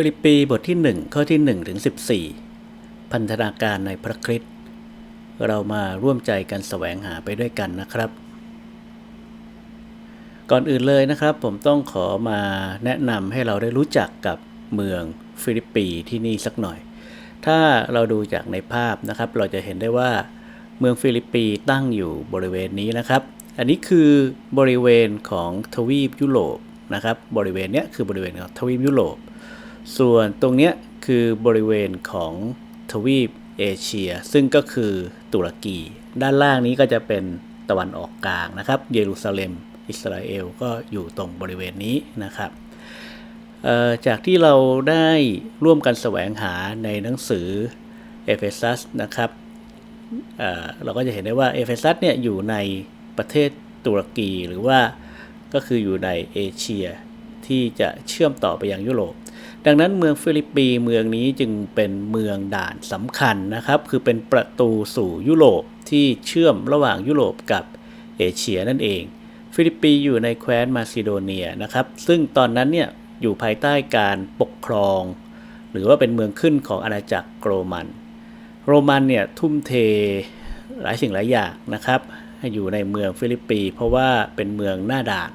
ฟิลิปปีบทที่ 1 ข้อที่ 1 ถึง 14 พันธนาการในพระคริสต์เรามาร่วมใจกันแสวงหาไปด้วยกันนะครับ ก่อนอื่นเลยนะครับ ผมต้องขอมาแนะนำให้เราได้รู้จักกับเมืองฟิลิปปีที่นี่สักหน่อย ถ้าเราดูจากในภาพนะครับ เราจะเห็นได้ว่าเมืองฟิลิปปีตั้งอยู่บริเวณนี้นะครับ อันนี้คือบริเวณของทวีปยุโรปนะครับ บริเวณเนี้ยคือบริเวณของทวีปยุโรป ส่วนตรงเนี้ยคือบริเวณของทวีปเอเชีย ซึ่งก็คือตุรกี ด้านล่างนี้ก็จะเป็นตะวันออกกลางนะครับ เยรูซาเล็ม อิสราเอลก็อยู่ตรงบริเวณนี้นะครับจากที่เราได้ร่วมกันแสวงหาในหนังสือเอเฟซัสนะครับเเราก็จะเห็นได้ว่าเอเฟซัสเนี่ยอยู่ในประเทศตุรกีหรือว่าก็คืออยู่ในเอเชียที่จะเชื่อมต่อไปยังยุโรป ดังนั้นเมืองฟิลิปปีเมืองนี้จึงเป็นเมืองด่านสำคัญนะครับ คือเป็นประตูสู่ยุโรปที่เชื่อมระหว่างยุโรปกับเอเชียนั่นเอง ฟิลิปปีอยู่ในแคว้นมาซิโดเนียนะครับ ซึ่งตอนนั้นเนี่ยอยู่ภายใต้การปกครอง หรือว่าเป็นเมืองขึ้นของอาณาจักรโรมัน โรมันเนี่ยทุ่มเทหลายสิ่งหลายอย่างนะครับ ให้อยู่ในเมืองฟิลิปปี เพราะว่าเป็นเมืองหน้าด่าน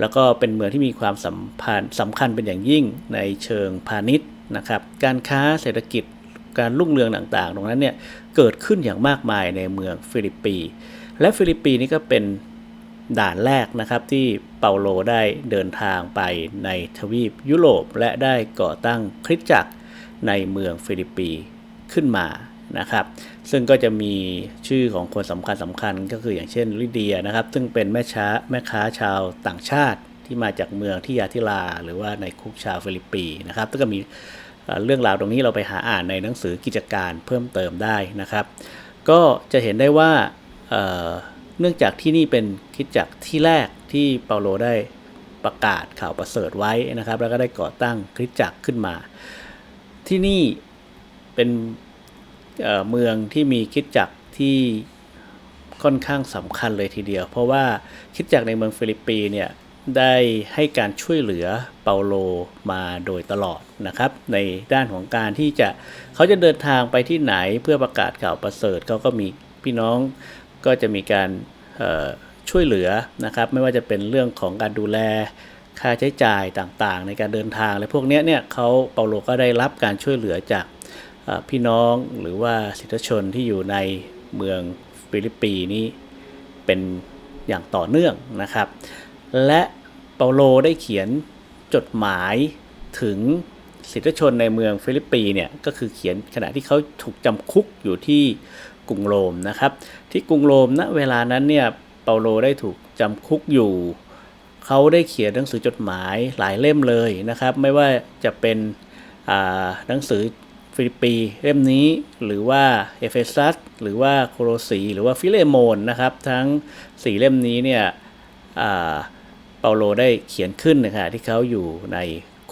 แล้วก็เป็นเมืองที่มีความสัมพันธ์สำคัญเป็นอย่างยิ่งในเชิงพาณิชย์นะครับ การค้าเศรษฐกิจการรุ่งเรืองต่างๆ ตรงนั้นเนี่ยเกิดขึ้นอย่างมากมายในเมืองฟิลิปปีและฟิลิปปีนี่ก็เป็นด่านแรกนะครับที่เปาโลได้เดินทางไปในทวีปยุโรป และได้ก่อตั้งคริสตจักรในเมืองฟิลิปปีขึ้นมานะครับ ซึ่งก็จะมีชื่อของคนสำคัญสำคัญก็คืออย่างเช่นลิเดียนะครับ ซึ่งเป็นแม่ช้าแม่ค้าชาวต่างชาติที่มาจากเมืองที่ยาทิลา หรือว่าในคุกชาวฟิลิปปีนะครับก็มีเรื่องราวตรงนี้เราไปหาอ่านในหนังสือกิจการเพิ่มเติมได้นะครับ ก็จะเห็นได้ว่าเเนื่องจากที่นี่เป็นคิดจักรที่แรกที่เปาโลได้ประกาศข่าวประเสริฐไว้นะครับ แล้วก็ได้ก่อตั้งคริสตจักรขึ้นมา ที่นี่เป็น เมืองที่มีคิดจักรที่ค่อนข้างสำคัญเลยทีเดียว เพราะว่าคิดจักรในเมืองฟิลิปปีเนี่ยได้ให้การช่วยเหลือเปาโลมาโดยตลอดนะครับ ในด้านของการที่จะเขาจะเดินทางไปที่ไหนเพื่อประกาศข่าวประเสริฐเขาก็มีพี่น้องก็จะมีการช่วยเหลือนะครับ ไม่ว่าจะเป็นเรื่องของการดูแลค่าใช้จ่ายต่างๆ ในการเดินทางและพวกนี้เนี่ยเขาเปาโลก็ได้รับการช่วยเหลือจาก พี่น้องหรือว่าสิทธิชนที่อยู่ในเมืองฟิลิปปีนี้เป็นอย่างต่อเนื่องนะครับ และเปาโลได้เขียนจดหมายถึงสิทธิชนในเมืองฟิลิปปีเนี่ยก็คือเขียนขณะที่เขาถูกจำคุกอยู่ที่กรุงโรมนะครับ ที่กรุงโรมณเวลานั้นเนี่ยเปาโลได้ถูกจำคุกอยู่เขาได้เขียนหนังสือจดหมายหลายเล่มเลยนะครับ ไม่ว่าจะเป็นหนังสือ ฟิลิปปีเล่มนี้หรือว่าเอเฟซัสหรือว่าโคโลสีหรือว่าฟิเลโมนนะครับทั้ง 4 เล่มนี้เนี่ยเปาโลได้เขียนขึ้นนะครับที่เขาอยู่ใน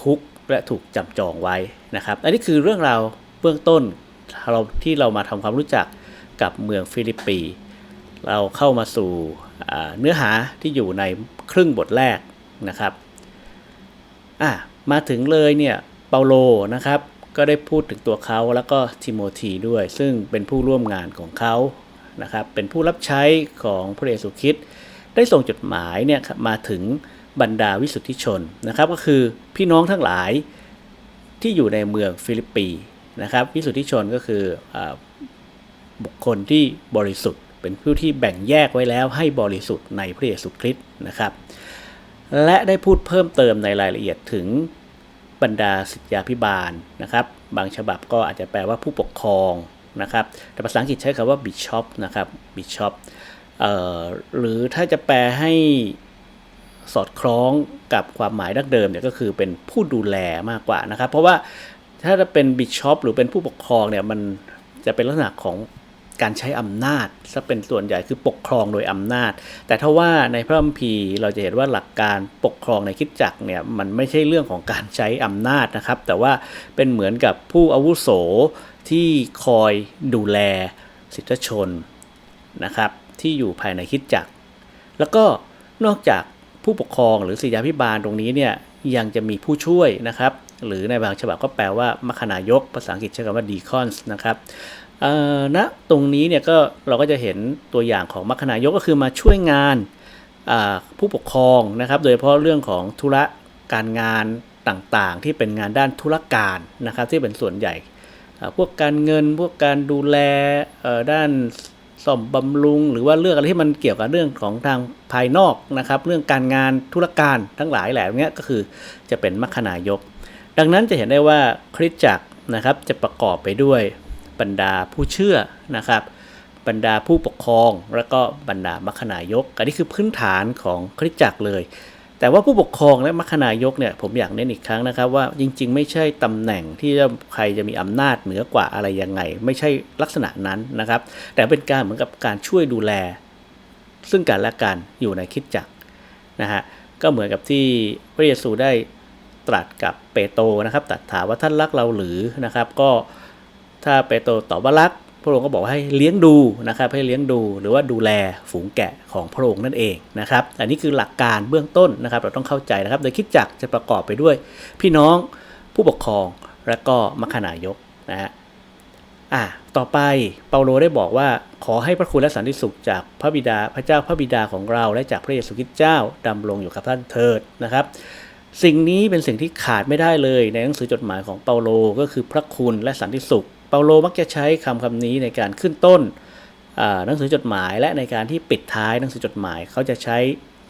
คุกและถูกจับจองไว้นะครับ อันนี้คือเรื่องราวเบื้องต้นเราที่เรามาทำความรู้จักกับเมืองฟิลิปปี เราเข้ามาสู่เนื้อหาที่อยู่ในครึ่งบทแรกนะครับมาถึงเลยเนี่ยเปาโลนะครับ ก็ได้พูดถึงตัวเขาแล้วก็ทิโมธีด้วย ซึ่งเป็นผู้ร่วมงานของเขานะครับเป็นผู้รับใช้ของพระเยซูคริสต์ได้ส่งจดหมายเนี่ยมาถึงบรรดาวิสุทธิชนนะครับก็คือพี่น้องทั้งหลายที่อยู่ในเมืองฟิลิปปีนะครับวิสุทธิชนก็คืออบุคคลที่บริสุทธิ์ เป็นผู้ที่แบ่งแยกไว้แล้วให้บริสุทธิ์ในพระเยซูคริสต์นะครับ และได้พูดเพิ่มเติมในรายละเอียดถึง บรรดาสิทธยาพิบาลนะครับ บางฉบับก็อาจจะแปลว่าผู้ปกครองนะครับ แต่ภาษาอังกฤษใช้คำว่า bishop นะครับ bishop เอ่อหรือถ้าจะแปลให้สอดคล้องกับความหมายดั้งเดิมเนี่ยก็คือเป็นผู้ดูแลมากกว่านะครับ เพราะว่าถ้าจะเป็น bishop หรือเป็นผู้ปกครองเนี่ยมันจะเป็นลักษณะของ การใช้อำนาจซะเป็นส่วนใหญ่คือปกครองโดยอำนาจ แต่ถ้าว่าในพระคัมภีร์เราจะเห็นว่าหลักการปกครองในคิดจักรเนี่ยมันไม่ใช่เรื่องของการใช้อำนาจนะครับ แต่ว่าเป็นเหมือนกับผู้อาวุโสที่คอยดูแลสิทธิชนนะครับที่อยู่ภายในคิดจักรแล้วก็นอกจากผู้ปกครองหรือศิษยาพิบาลตรงนี้เนี่ยยังจะมีผู้ช่วยนะครับหรือในบางฉบับก็แปลว่ามัคคณายกภาษาอังกฤษใช้คำว่า deacons นะครับ เอ่อณตรงนี้เนี่ยก็เราก็จะเห็นตัวอย่างของมัคคณายกก็คือมาช่วยงานผู้ปกครองนะครับ โดยเฉพาะเรื่องของธุระการงานต่างๆ ที่เป็นงานด้านธุรการนะครับ ที่เป็นส่วนใหญ่ พวกการเงินพวกการดูแลด้านซ่อมบำรุง หรือว่าเรื่องอะไรที่มันเกี่ยวกับเรื่องของทางภายนอกนะครับ เรื่องการงานธุรการทั้งหลายแหล่เนี้ยก็คือจะเป็นมัคคณายก ดังนั้นจะเห็นได้ว่าคริสตจักรนะครับจะประกอบไปด้วย บรรดาผู้เชื่อนะครับ บรรดาผู้ปกครอง แล้วก็บรรดามัคคณายก อันนี้คือพื้นฐานของคริสตจักรเลย แต่ว่าผู้ปกครองและมัคคณายกเนี่ยผมอยากเน้นอีกครั้งนะครับ ว่าจริง ๆ ไม่ใช่ตำแหน่งที่จะใครจะมีอำนาจเหนือกว่าอะไรยังไง ไม่ใช่ลักษณะนั้นนะครับ แต่เป็นการเหมือนกับการช่วยดูแล ซึ่งกันและกันอยู่ในคริดจักรนะฮะก็เหมือนกับที่พระเยซูได้ตรัสกับเปโตรนะครับตรัสถามว่าท่านรักเราหรือนะครับ ก็ ถ้าเปโตรตอบว่ารัก พระองค์ก็บอกให้เลี้ยงดูนะครับให้เลี้ยงดูหรือว่าดูแลฝูงแกะของพระองค์นั่นเองนะครับอันนี้คือหลักการเบื้องต้นนะครับ เราต้องเข้าใจนะครับ โดยคิดจักจะประกอบไปด้วย พี่น้องผู้ปกครองและก็มัคคณายกนะฮะอะต่อไปเปาโลได้บอกว่าขอให้พระคุณและสันติสุขจากพระบิดาพระเจ้าพระบิดาของเรา และจากพระเยซูคริสต์เจ้าดำรงอยู่กับท่านเถิดนะครับ สิ่งนี้เป็นสิ่งที่ขาดไม่ได้เลยในหนังสือจดหมายของเปาโลก็คือพระคุณและสันติสุข เปาโลมักจะใช้คำคำนี้ในการขึ้นต้นหนังสือจดหมายและในการที่ปิดท้ายหนังสือจดหมาย เขาจะใช้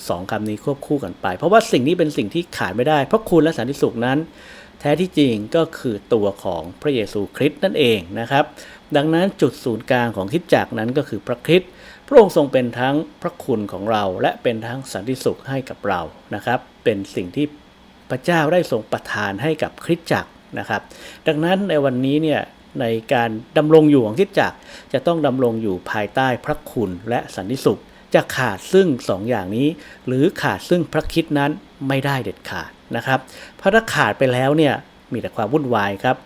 สองคำนี้ควบคู่กันไป เพราะว่าสิ่งนี้เป็นสิ่งที่ขาดไม่ได้พระคุณและสันติสุขนั้น แท้ที่จริงก็คือตัวของพระเยซูคริสต์นั่นเองนะครับ ดังนั้นจุดศูนย์กลางของคริดจักรนั้นก็คือพระคริสต์พระองค์ทรงเป็นทั้งพระคุณของเรา และเป็นทั้งสันติสุขให้กับเรานะครับ เป็นสิ่งที่พระเจ้าได้ทรงประทานให้กับคริสตจักรนะครับ ดังนั้นในวันนี้เนี่ย ในการดำรงอยู่ของคริสตจักรจะต้องดำรงอยู่ภายใต้พระคุณและสันติสุข จะขาดซึ่งสองอย่างนี้ หรือขาดซึ่งพระคิดนั้นไม่ได้เด็ดขาดนะครับเพราะถ้าขาดไปแล้วเนี่ยมีแต่ความวุ่นวายครับ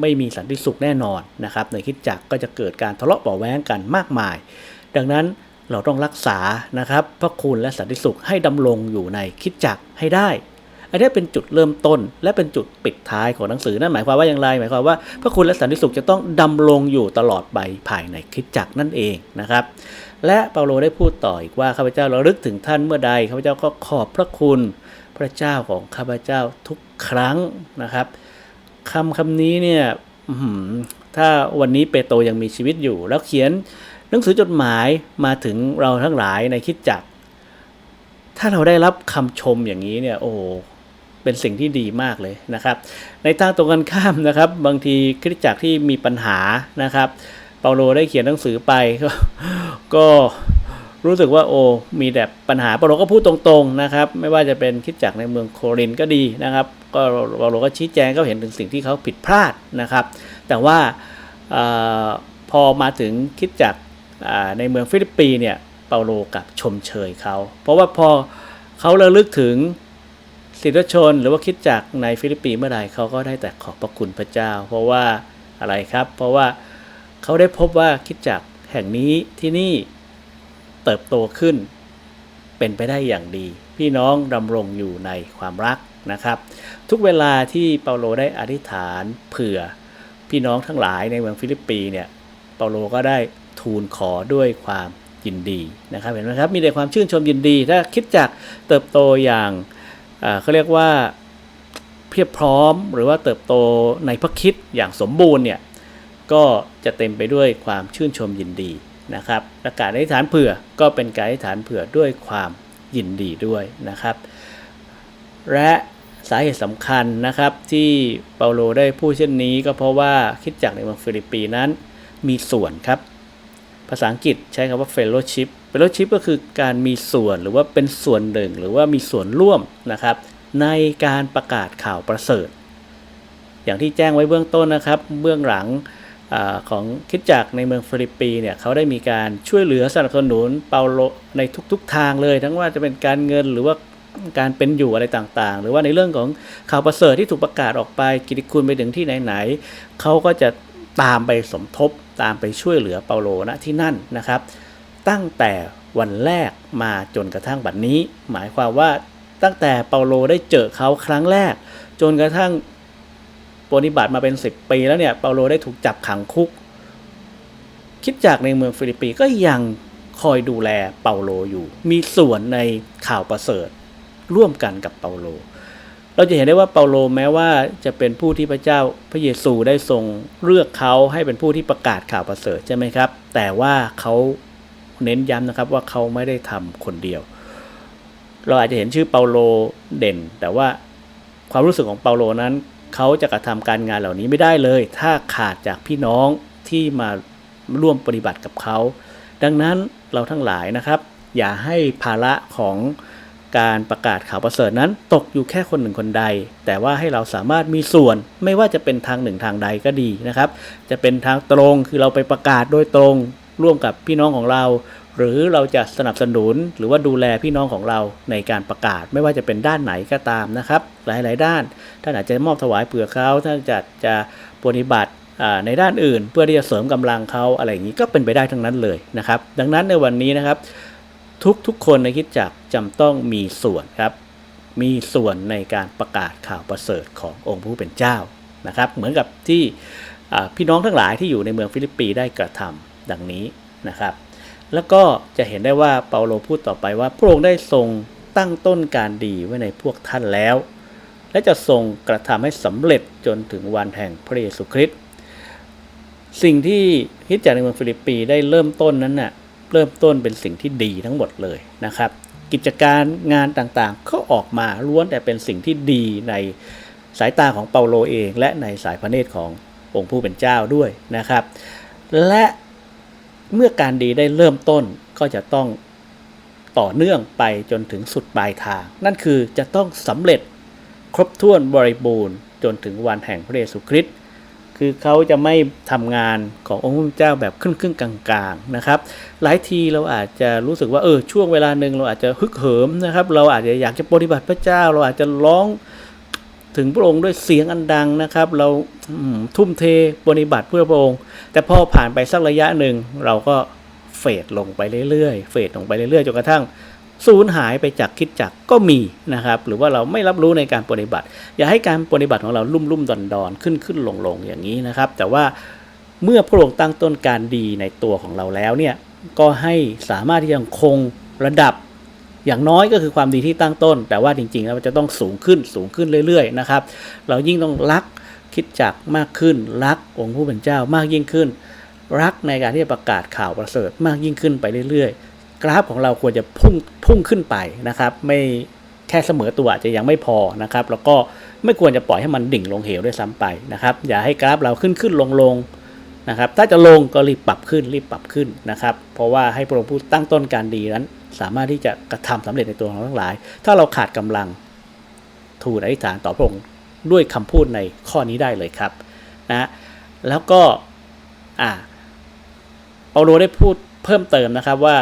ไม่มีสันติสุขแน่นอนนะครับ ในคิดจักก็จะเกิดการทะเลาะเบาะแว้งกันมากมาย ดังนั้นเราต้องรักษานะครับ พระคุณและสันติสุขให้ดำรงอยู่ในคิดจักให้ได้ อันนี้เป็นจุดเริ่มต้น และเป็นจุดปิดท้ายของหนังสือนั่นหมายความว่าอย่างไร หมายความว่าพระคุณและสันติสุขจะต้องดำรงอยู่ตลอดไปภายในคิดจักนั่นเองนะครับ และเปาโลได้พูดต่ออีกว่าข้าพเจ้าระลึกถึงท่านเมื่อใดข้าพเจ้าก็ขอบพระคุณพระเจ้าของข้าพเจ้าทุกครั้งนะครับคำคำนี้เนี่ยถ้าวันนี้เปโตรยังมีชีวิตอยู่ แล้วเขียนหนังสือจดหมายมาถึงเราทั้งหลายในคิดจักถ้าเราได้รับคำชมอย่างนี้เนี่ย โอ้ เป็นสิ่งที่ดีมากเลยนะครับ ในทางตรงกันข้ามนะครับ บางทีคริสตจักรที่มีปัญหานะครับ เปาโลได้เขียนหนังสือไปก็ก็รู้สึกว่าโอ้มีแต่ปัญหาเปาโลก็พูดตรงๆนะครับ ไม่ว่าจะเป็นคริดจักรในเมืองโครินก็ดีนะครับ ก็เปาโลก็ชี้แจงก็เห็นถึงสิ่งที่เขาผิดพลาดนะครับ แต่ว่าออพอมาถึงคริดจักรในเมืองฟิลิปปีเนี่ยเปาโลกับชมเชยเขา เพราะว่าพอเขาระลึกถึง ศิษยชนหรือว่าคิดจากในฟิลิปปีเมื่อใดเขาก็ได้แต่ขอบพระคุณพระเจ้า เพราะว่าอะไรครับ เพราะว่าเขาได้พบว่าคิดจากแห่งนี้ที่นี่เติบโตขึ้น เป็นไปได้อย่างดี พี่น้องดำรงอยู่ในความรักนะครับ ทุกเวลาที่เปาโลได้อธิษฐานเผื่อพี่น้องทั้งหลายในเมืองฟิลิปปีเนี่ยเปาโลก็ได้ทูลขอด้วยความยินดีนะครับเห็นไหมครับมีแต่ความชื่นชมยินดี ถ้าคิดจากเติบโตอย่าง เขาเรียกว่าเพียบพร้อมหรือว่าเติบโตในพระคิดอย่างสมบูรณ์เนี่ยก็จะเต็มไปด้วยความชื่นชมยินดีนะครับและการอธิษฐานเผื่อก็เป็นการอธิษฐานเผื่อด้วยความยินดีด้วยนะครับ และสาเหตุสำคัญนะครับที่เปาโลได้พูดเช่นนี้ก็เพราะว่าคิดจักในเมืองฟิลิปปีนั้นมีส่วนครับ ภาษาอังกฤษใช้คำว่า fellowship fellowship ก็คือการมีส่วนหรือว่าเป็นส่วนหนึ่ง หรือว่ามีส่วนร่วมนะครับ ในการประกาศข่าวประเสริฐ อย่างที่แจ้งไว้เบื้องต้นนะครับ เบื้องหลังอของคิดจักในเมืองฟิลิปปีเนี่ยเขาได้มีการช่วยเหลือสนับสนุนเปาโลในทุกๆทางเลย ทั้งว่าจะเป็นการเงินหรือว่าการเป็นอยู่อะไรต่างๆ หรือว่าในเรื่องของข่าวประเสริฐที่ถูกประกาศออกไปกิติคุณไปถึงที่ไหนๆเขาก็จะตามไปสมทบตามไปช่วยเหลือเปาโลณที่นั่นนะครับ ตั้งแต่วันแรกมาจนกระทั่งบัดนี้ หมายความว่าตั้งแต่เปาโลได้เจอเขาครั้งแรก จนกระทั่งปฏิบัติมาเป็น 10 ปีแล้วเนี่ยเปาโลได้ถูกจับขังคุก คิดจากในเมืองฟิลิปปีก็ยังคอยดูแลเปาโลอยู่ มีส่วนในข่าวประเสริฐร่วมกันกับเปาโล เราจะเห็นได้ว่าเปาโลแม้ว่าจะเป็นผู้ที่พระเจ้าพระเยซูได้ทรงเลือกเขาให้เป็นผู้ที่ประกาศข่าวประเสริฐใช่ไหมครับ แต่ว่าเขา เน้นย้ำนะครับว่าเขาไม่ได้ทำคนเดียว เราอาจจะเห็นชื่อเปาโลเด่น แต่ว่าความรู้สึกของเปาโลนั้น เขาจะกระทำการงานเหล่านี้ไม่ได้เลย ถ้าขาดจากพี่น้องที่มาร่วมปฏิบัติกับเขา ดังนั้นเราทั้งหลายนะครับ อย่าให้ภาระของการประกาศข่าวประเสริฐนั้นตกอยู่แค่คนหนึ่งคนใด แต่ว่าให้เราสามารถมีส่วนไม่ว่าจะเป็นทางหนึ่งทางใดก็ดีนะครับ จะเป็นทางตรงคือเราไปประกาศโดยตรง ร่วมกับพี่น้องของเรา หรือเราจะสนับสนุนหรือว่าดูแลพี่น้องของเราในการประกาศ ไม่ว่าจะเป็นด้านไหนก็ตามนะครับ หลาย ๆ ด้านท่านอาจจะมอบถวายเปลือกเขาท่านจะจะปฏิบัติในด้านอื่น เพื่อที่จะเสริมกำลังเขาอะไรอย่างนี้ก็เป็นไปได้ทั้งนั้นเลยนะครับ ดังนั้นในวันนี้นะครับ ทุกทุกๆคนในคิดจักรจำต้องมีส่วนครับมีส่วนในการประกาศข่าวประเสริฐขององค์ผู้เป็นเจ้านะครับ เหมือนกับที่พี่น้องทั้งหลายที่อยู่ในเมืองฟิลิปปีได้กระทำ ดังนี้นะครับ แล้วก็จะเห็นได้ว่าเปาโลพูดต่อไปว่าพระองค์ได้ทรงตั้งต้นการดีไว้ในพวกท่านแล้ว และจะทรงกระทำให้สำเร็จจนถึงวันแห่งพระเยซูคริสต์สิ่งที่คิดจากในเมืองฟิลิปปีได้เริ่มต้นนั้นน่ะเริ่มต้นเป็นสิ่งที่ดีทั้งหมดเลยนะครับ กิจการงานต่างๆก็ออกมาล้วนแต่เป็นสิ่งที่ดีในสายตาของเปาโลเอง และในสายพระเนตรขององค์ผู้เป็นเจ้าด้วยนะครับ และ เมื่อการดีได้เริ่มต้นก็จะต้องต่อเนื่องไปจนถึงสุดปลายทาง นั่นคือจะต้องสำเร็จครบถ้วนบริบูรณ์จนถึงวันแห่งพระเยซูคริสต์คือเขาจะไม่ทำงานขององค์พระเจ้าแบบครึ่งครึ่งๆกลางๆนะครับ หลายทีเราอาจจะรู้สึกว่าเออช่วงเวลาหนึ่งเราอาจจะฮึกเหิมนะครับ เราอาจจะอยากจะปฏิบัติพระเจ้า เราอาจจะร้อง ถึงพระองค์ด้วยเสียงอันดังนะครับ เราทุ่มเทปฏิบัติเพื่อพระองค์ แต่พอผ่านไปสักระยะหนึ่ง เราก็เฟดลงไปเรื่อยๆ เฟดลงไปเรื่อยๆจนกระทั่งสูญหายไปจากคิดจักก็มีนะครับ หรือว่าเราไม่รับรู้ในการปฏิบัติ อย่าให้การปฏิบัติของเราลุ่มลุ่มดอนดอนขึ้นขึ้นลงลงอย่างนี้นะครับ แต่ว่าเมื่อพระองค์ตั้งต้นการดีในตัวของเราแล้วเนี่ยก็ให้สามารถที่ยังคงระดับ อย่างน้อยก็คือความดีที่ตั้งต้น แต่ว่าจริงๆแล้วมันจะต้องสูงขึ้นสูงขึ้นเรื่อยๆนะครับ เรายิ่งต้องรักคิดจักมากขึ้น รักองค์ผู้เป็นเจ้ามากยิ่งขึ้น รักในการที่จะประกาศข่าวประเสริฐมากยิ่งขึ้นไปเรื่อยๆ กราฟของเราควรจะพุ่งพุ่งขึ้นไปนะครับ ไม่แค่เสมอตัวอาจจะยังไม่พอนะครับ แล้วก็ไม่ควรจะปล่อยให้มันดิ่งลงเหวด้วยซ้ำไปนะครับ อย่าให้กราฟเราขึ้นขึ้นลงลง นะครับถ้าจะลงก็รีบปรับขึ้นรีบปรับขึ้นนะครับ เพราะว่าให้พระองค์ผู้ตั้งต้นการดีนั้น สามารถที่จะกระทำสำเร็จในตัวของเราทั้งหลาย ถ้าเราขาดกำลังทูลอธิษฐานต่อพระองค์ด้วยคำพูดในข้อนี้ได้เลยครับนะแล้วก็อ่าเปาโลได้พูดเพิ่มเติมนะครับว่า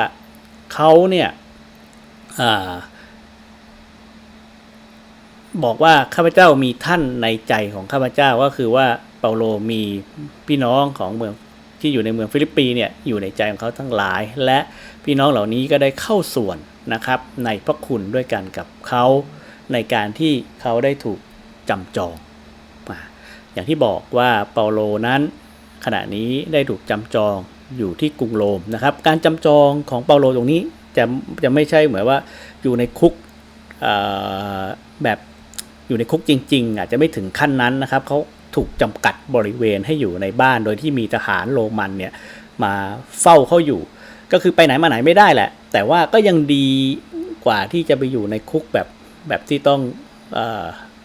เขาเนี่ยอบอกว่าข้าพเจ้ามีท่านในใจของข้าพเจ้าก็คือว่าเปาโลมีพี่น้องของเมืองที่อยู่ในเมืองฟิลิปปีเนี่ยอยู่ในใจของเขาทั้งหลาย และพี่น้องเหล่านี้ก็ได้เข้าส่วนนะครับในพระคุณด้วยกันกับเขาในการที่เขาได้ถูกจำจอง อย่างที่บอกว่าเปาโลนั้น ขณะนี้ได้ถูกจำจองอยู่ที่กรุงโรมนะครับ การจำจองของเปาโลตรงนี้จะจะไม่ใช่เหมือนว่าอยู่ในคุกแบบอยู่ในคุกจริง ๆ อาจจะไม่ถึงขั้นนั้นนะครับเขา ถูกจำกัดบริเวณให้อยู่ในบ้าน โดยที่มีทหารโรมันเนี่ยมาเฝ้าเขาอยู่ ก็คือไปไหนมาไหนไม่ได้แหละ แต่ว่าก็ยังดีกว่าที่จะไปอยู่ในคุกแบบแบบที่ต้องออ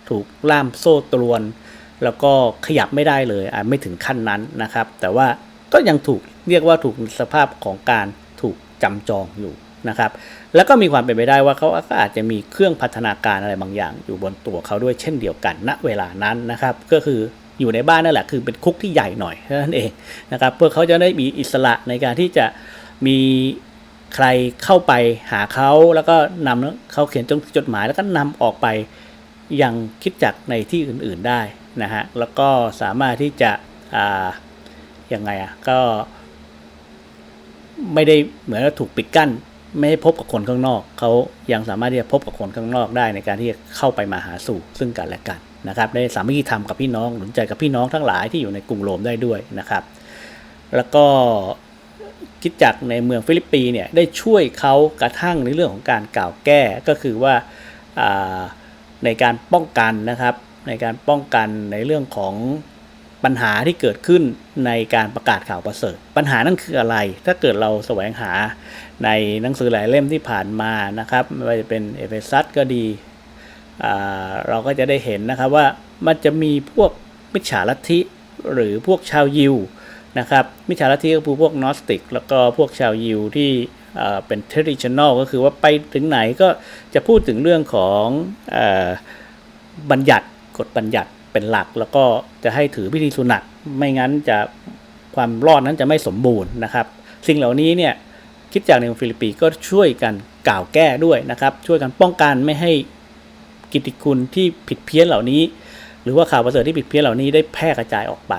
ถูกล่ามโซ่ตรวน แล้วก็ขยับไม่ได้เลยอาจไม่ถึงขั้นนั้นนะครับ แต่ว่าก็ยังถูกเรียกว่าถูกสภาพของการถูกจำจองอยู่นะครับแล้วก็มีความเป็นไปได้ว่าเขาก็อาจจะมีเครื่องพัฒนาการอะไรบางอย่างอยู่บนตัวเขาด้วยเช่นเดียวกันณเวลานั้นนะครับ ก็คือ อยู่ในบ้านนั่นแหละคือเป็นคุกที่ใหญ่หน่อยนั้นเองนะครับเพื่อเขาจะได้มีอิสระในการที่จะมีใครเข้าไปหาเขาแล้วก็นำเขาเขียนจดหมายแล้วก็นำออกไปยังคิดจักในที่อื่นๆได้นะฮะแล้วก็สามารถที่จะอ่ายังไงอะก็ไม่ได้เหมือนถูกปิดกั้น ไม่ให้พบกับคนข้างนอก เขายังสามารถที่จะพบกับคนข้างนอกได้ในการที่จะเข้าไปมาหาสู่ซึ่งกันและกัน นะครับได้สามัคคีธรรมกับพี่น้องหนุนใจกับพี่น้องทั้งหลายที่อยู่ในกรุงโรมได้ด้วยนะครับ แล้วก็คิดจักในเมืองฟิลิปปีเนี่ยได้ช่วยเขากระทั่งในเรื่องของการกล่าวแก้ก็คือว่าในการป้องกันนะครับ ในการป้องกันในเรื่องของปัญหาที่เกิดขึ้นในการประกาศข่าวประเสริฐ ปัญหานั่นคืออะไร ถ้าเกิดเราแสวงหาในหนังสือหลายเล่มที่ผ่านมานะครับไม่ว่าจะเป็นเอเฟซัสก็ดี เราก็จะได้เห็นนะครับว่ามันจะมีพวกมิจฉาลัทธิหรือพวกชาวยิวนะครับมิจฉาลัทธิก็คือพวกนอสติก แล้วก็พวกชาวยิวที่เป็น traditional ก็คือว่าไปถึงไหนก็จะพูดถึงเรื่องของอบัญญัติกฎบัญญัติเป็นหลัก แล้วก็จะให้ถือพิธีสุนัตไม่งั้นจะความรอดนั้นจะไม่สมบูรณ์นะครับ สิ่งเหล่านี้เนี่ยคิดจากในฟิลิปปีก็ช่วยกันกล่าวแก้ด้วยนะครับ ช่วยกันป้องกันไม่ให้ กิตติคุณที่ผิดเพี้ยนเหล่านี้ หรือว่าข่าวประเสริฐที่ผิดเพี้ยนเหล่านี้ได้แพร่กระจายออกไป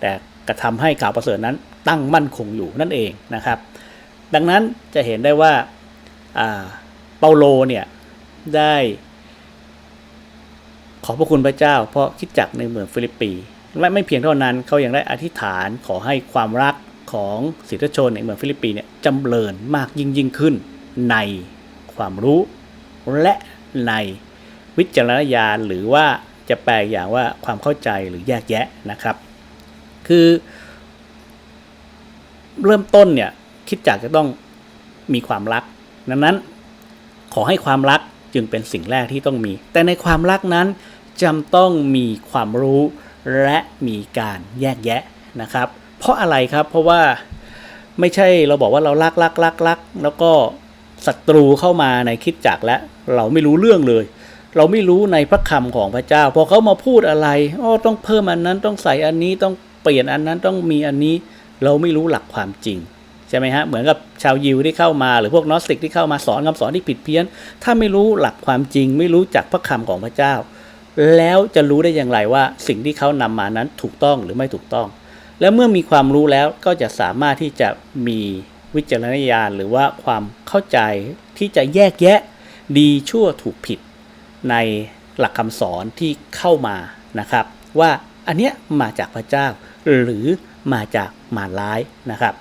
แต่กระทำให้ข่าวประเสริฐนั้นตั้งมั่นคงอยู่นั่นเองนะครับ ดังนั้นจะเห็นได้ว่าเปาโลเนี่ยได้ขอพระคุณพระเจ้า เพราะคิดจักในเมืองฟิลิปปีและไม่เพียงเท่านั้นเขายังได้อธิษฐานขอให้ความรักของศิษยชนในเมืองฟิลิปปีเนี่ยจำเริญมากยิ่งยิ่งขึ้นในความรู้และใน วิจารณญาณหรือว่าจะแปลอย่างว่าความเข้าใจหรือแยกแยะนะครับ คือ เริ่มต้นเนี่ยคิดจากจะต้องมีความรัก ดังนั้นขอให้ความรักจึงเป็นสิ่งแรกที่ต้องมี แต่ในความรักนั้นจำต้องมีความรู้และมีการแยกแยะนะครับ เพราะอะไรครับเพราะว่าไม่ใช่เราบอกว่าเรารักรักรักรักแล้วก็ศัตรูเข้ามาในคิดจักและเราไม่รู้เรื่องเลย เราไม่รู้ในพระคำของพระเจ้า พอเขามาพูดอะไรอ๋อต้องเพิ่มอันนั้นต้องใส่อันนี้ต้องเปลี่ยนอันนั้นต้องมีอันนี้ เราไม่รู้หลักความจริงใช่ไหมฮะเหมือนกับชาวยิวที่เข้ามาหรือพวกนอสติกที่เข้ามาสอนคำสอนที่ผิดเพี้ยน ถ้าไม่รู้หลักความจริง ไม่รู้จักพระคำของพระเจ้า แล้วจะรู้ได้อย่างไรว่าสิ่งที่เขานำมานั้นถูกต้องหรือไม่ถูกต้อง แล้วเมื่อมีความรู้แล้วก็จะสามารถที่จะมีวิจารณญาณหรือว่าความเข้าใจที่จะแยกแยะดีชั่วถูกผิด ในหลักคำสอนที่เข้ามานะครับ ว่าอันเนี้ยมาจากพระเจ้าหรือมาจากมารร้ายนะครับ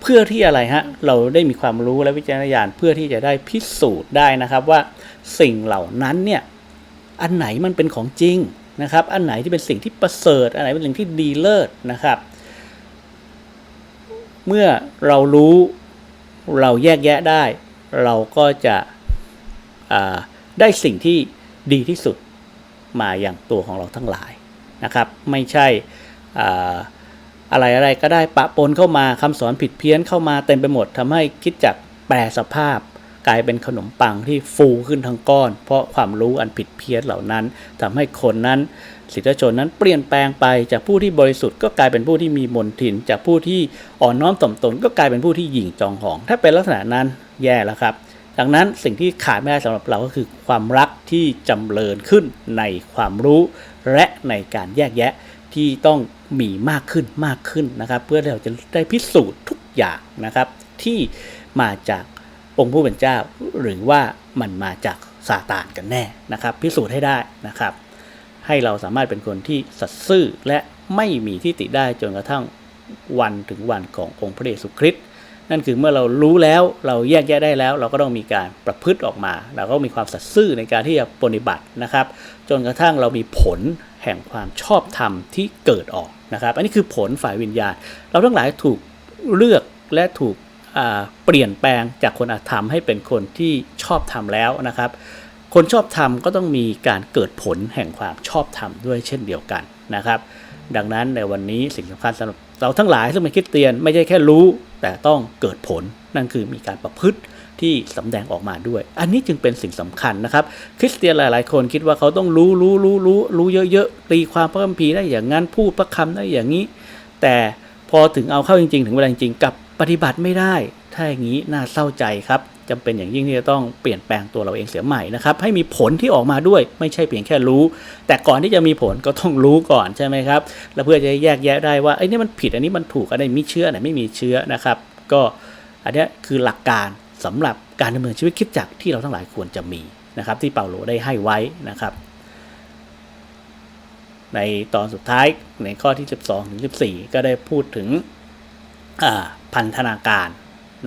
เพื่อที่อะไรฮะเราได้มีความรู้และวิจารณญาณเพื่อที่จะได้พิสูจน์ได้นะครับว่าสิ่งเหล่านั้นเนี่ยอันไหนมันเป็นของจริงนะครับ อันไหนที่เป็นสิ่งที่ประเสริฐ อันไหนเป็นสิ่งที่ดีเลิศนะครับ เมื่อเรารู้เราแยกแยะได้ เราก็จะอ่า ได้สิ่งที่ดีที่สุดมาอย่างตัวของเราทั้งหลายนะครับ ไม่ใช่ออะไรอะไรก็ได้ปะปนเข้ามาคำสอนผิดเพี้ยนเข้ามาเต็มไปหมดทำให้คิดจักแปรสภาพ กลายเป็นขนมปังที่ฟูขึ้นทั้งก้อน เพราะความรู้อันผิดเพี้ยนเหล่านั้นทำให้คนนั้นสิทธิชนนั้นเปลี่ยนแปลงไปจากผู้ที่บริสุทธิ์ก็กลายเป็นผู้ที่มีมนทิน จากผู้ที่อ่อนน้อมถ่อมตน ก็กลายเป็นผู้ที่หยิ่งจองหอง ถ้าเป็นลักษณะนั้นแย่แล้วครับ ดังนั้นสิ่งที่ขาดไม่ได้สำหรับเราก็คือความรักที่จำเริญขึ้นในความรู้และในการแยกแยะที่ต้องมีมากขึ้นมากขึ้นนะครับ เพื่อที่เราจะได้พิสูจน์ทุกอย่างนะครับ ที่มาจากองค์ผู้เป็นเจ้า หรือว่ามันมาจากซาตานกันแน่นะครับ พิสูจน์ให้ได้นะครับ ให้เราสามารถเป็นคนที่สัตย์ซื่อและไม่มีที่ติได้จนกระทั่งวันถึงวันขององค์พระเยซูคริสต์ นั่นคือเมื่อเรารู้แล้วเราแยกแยะได้แล้ว เราก็ต้องมีการประพฤติออกมา เราก็มีความสัตย์ซื่อในการที่จะปฏิบัตินะครับ จนกระทั่งเรามีผลแห่งความชอบธรรมที่เกิดออกนะครับ อันนี้คือผลฝ่ายวิญญาณ เราทั้งหลายถูกเลือกและถูกเปลี่ยนแปลงจากคนอาธรรมให้เป็นคนที่ชอบธรรมแล้วนะครับ คนชอบธรรมก็ต้องมีการเกิดผลแห่งความชอบธรรมด้วยเช่นเดียวกันนะครับ ดังนั้นในวันนี้สิ่งสำคัญสำหรับ เราทั้งหลายซึ่งเป็นคริสเตียนไม่ใช่แค่รู้ แต่ต้องเกิดผลนั่นคือมีการประพฤติที่สำแดงออกมาด้วย อันนี้จึงเป็นสิ่งสำคัญนะครับ คริสเตียนหลาย ๆ คนคิดว่าเขาต้องรู้รู้รู้รู้รู้เยอะๆตีความพระคัมภีร์ได้อย่างนั้นพูดพระคำได้อย่างนี้ แต่พอถึงเอาเข้าจริง ๆ ถึงเวลาจริงๆกับปฏิบัติไม่ได้ ถ้าอย่างนี้น่าเศร้าใจครับ จำเป็นอย่างยิ่งที่จะต้องเปลี่ยนแปลงตัวเราเองเสียใหม่นะครับให้มีผลที่ออกมาด้วยไม่ใช่เพียงแค่รู้ แต่ก่อนที่จะมีผลก็ต้องรู้ก่อนใช่ไหมครับแล้วเพื่อจะแยกแยะได้ว่าไอ้นี่มันผิดอันนี้มันถูกอันไหนมีเชื้ออันไหนไม่มีเชื้อนะครับ ก็อันนี้คือหลักการสำหรับการดำเนินชีวิตคิดจักที่เราทั้งหลายควรจะมีนะครับ ที่เปาโลได้ให้ไว้นะครับ ในตอนสุดท้ายในข้อที่ 12ถึง14 ก็ได้พูดถึงพันธนาการ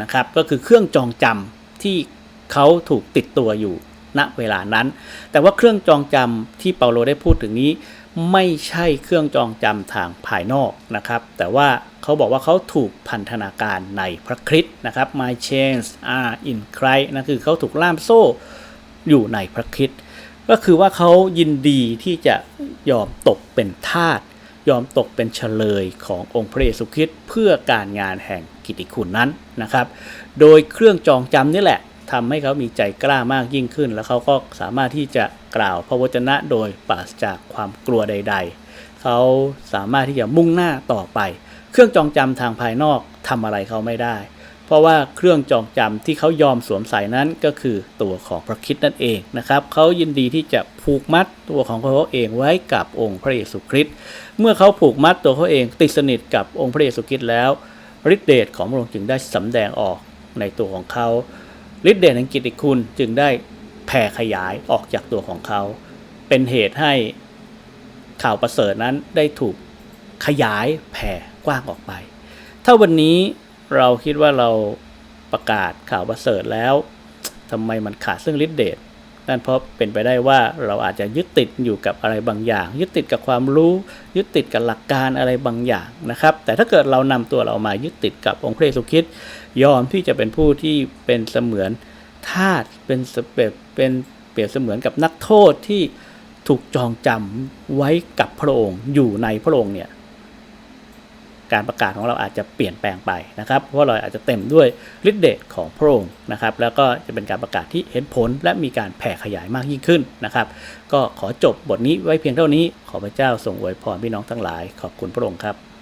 นะครับ ก็คือเครื่องจองจำ ที่เขาถูกติดตัวอยู่ณเวลานั้น แต่ว่าเครื่องจองจำที่เปาโลได้พูดถึงนี้ ไม่ใช่เครื่องจองจำทางภายนอกนะครับ แต่ว่าเขาบอกว่าเขาถูกพันธนาการในพระคริสต์นะครับ my chains are in Christ นะคือเขาถูกล่ามโซ่อยู่ในพระคริสต์ก็คือว่าเขายินดีที่จะยอมตกเป็นทาสยอมตกเป็นเฉลยขององค์พระเยซูคริสต์เพื่อการงานแห่ง กิติคุณนั้นนะครับ โดยเครื่องจองจำนี่แหละทำให้เขามีใจกล้ามากยิ่งขึ้น แล้วเขาก็สามารถที่จะกล่าวพระวจนะโดยปราศจากความกลัวใด ๆ เขาสามารถที่จะมุ่งหน้าต่อไป เครื่องจองจำทางภายนอกทำอะไรเขาไม่ได้ เพราะว่าเครื่องจองจำที่เขายอมสวมใส่นั้นก็คือตัวของพระคริสต์นั่นเองนะครับเขายินดีที่จะผูกมัดตัวของเขาเองไว้กับองค์พระเยซูคริสต์เมื่อเขาผูกมัดตัวเขาเองติดสนิทกับองค์พระเยซูคริสต์แล้ว ฤทธิเดชของพระองค์จึงได้สำแดงออกในตัวของเขาฤทธิเดชแห่งกิตติคุณจึงได้แผ่ขยายออกจากตัวของเขา เป็นเหตุให้ข่าวประเสริฐนั้นได้ถูกขยายแผ่กว้างออกไป ถ้าวันนี้เราคิดว่าเราประกาศข่าวประเสริฐแล้วทำไมมันขาดซึ่งฤทธิเดช นั่นเพราะเป็นไปได้ว่าเราอาจจะยึดติดอยู่กับอะไรบางอย่าง ยึดติดกับความรู้ยึดติดกับหลักการอะไรบางอย่างนะครับ แต่ถ้าเกิดเรานำตัวเรามายึดติดกับองค์พระเยซูคริสต์ยอมที่จะเป็นผู้ที่เป็นเสมือนทาสเป็นเสเปรียบเป็นเปรียบเสมือนกับนักโทษที่ถูกจองจำไว้กับพระองค์อยู่ในพระองค์เนี่ย การประกาศของเราอาจจะเปลี่ยนแปลงไปนะครับ เพราะเราอาจจะเต็มด้วยฤทธิ์เดชของพระองค์นะครับ แล้วก็จะเป็นการประกาศที่เห็นผลและมีการแผ่ขยายมากยิ่งขึ้นนะครับ ก็ขอจบบทนี้ไว้เพียงเท่านี้ ขอพระเจ้าทรงอวยพรพี่น้องทั้งหลาย ขอบคุณพระองค์ครับ